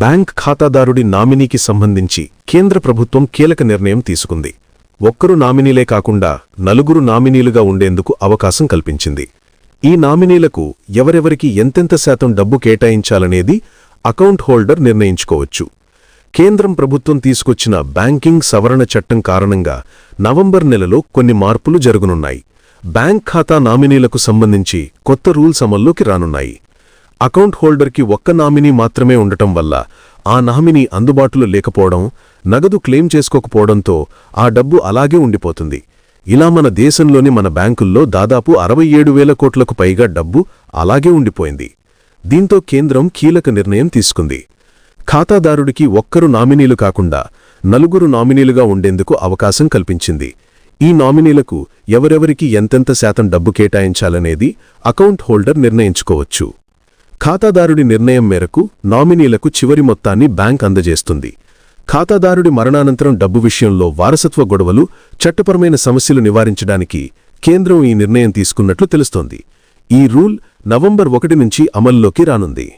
Bank ఖాతాదారుడి నామినీకి సంబంధించి కేంద్ర ప్రభుత్వం కీలక నిర్ణయం తీసుకుంది. ఒక్కరు నామినీలే కాకుండా నలుగురు నామినీలుగా ఉండేందుకు అవకాశం కల్పించింది. ఈ నామినీలకు ఎవరెవరికి ఎంతెంత శాతం డబ్బు కేటాయించాలనేది అకౌంట్ హోల్డర్ నిర్ణయించుకోవచ్చు. కేంద్రం ప్రభుత్వం తీసుకొచ్చిన బ్యాంకింగ్ సవరణ చట్టం కారణంగా నవంబర్ నెలలో కొన్ని మార్పులు జరుగునున్నాయి. బ్యాంక్ ఖాతా నామినీలకు సంబంధించి కొత్త రూల్స్ అమల్లోకి రానున్నాయి. అకౌంట్ హోల్డర్కి ఒక్క నామినీ మాత్రమే ఉండటం వల్ల ఆ నామినీ అందుబాటులో లేకపోవడం నగదు క్లెయిమ్ చేసుకోకపోవడంతో ఆ డబ్బు అలాగే ఉండిపోతుంది. ఇలా మన దేశంలోని మన బ్యాంకుల్లో దాదాపు అరవై ఏడు వేల కోట్లకు పైగా డబ్బు అలాగే ఉండిపోయింది. దీంతో కేంద్రం కీలక నిర్ణయం తీసుకుంది. ఖాతాదారుడికి ఒక్కరు నామినీలు కాకుండా నలుగురు నామినీలుగా ఉండేందుకు అవకాశం కల్పించింది. ఈ నామినీలకు ఎవరెవరికి ఎంతెంత శాతం డబ్బు కేటాయించాలనేది అకౌంట్ హోల్డర్ నిర్ణయించుకోవచ్చు. ఖాతాదారుడి నిర్ణయం మేరకు నామినీలకు చివరి మొత్తాన్ని బ్యాంక్ అందజేస్తుంది. ఖాతాదారుడి మరణానంతరం డబ్బు విషయంలో వారసత్వ గొడవలు చట్టపరమైన సమస్యలు నివారించడానికి కేంద్రం ఈ నిర్ణయం తీసుకున్నట్లు తెలుస్తోంది. ఈ రూల్ నవంబర్ ఒకటి నుంచి అమల్లోకి రానుంది.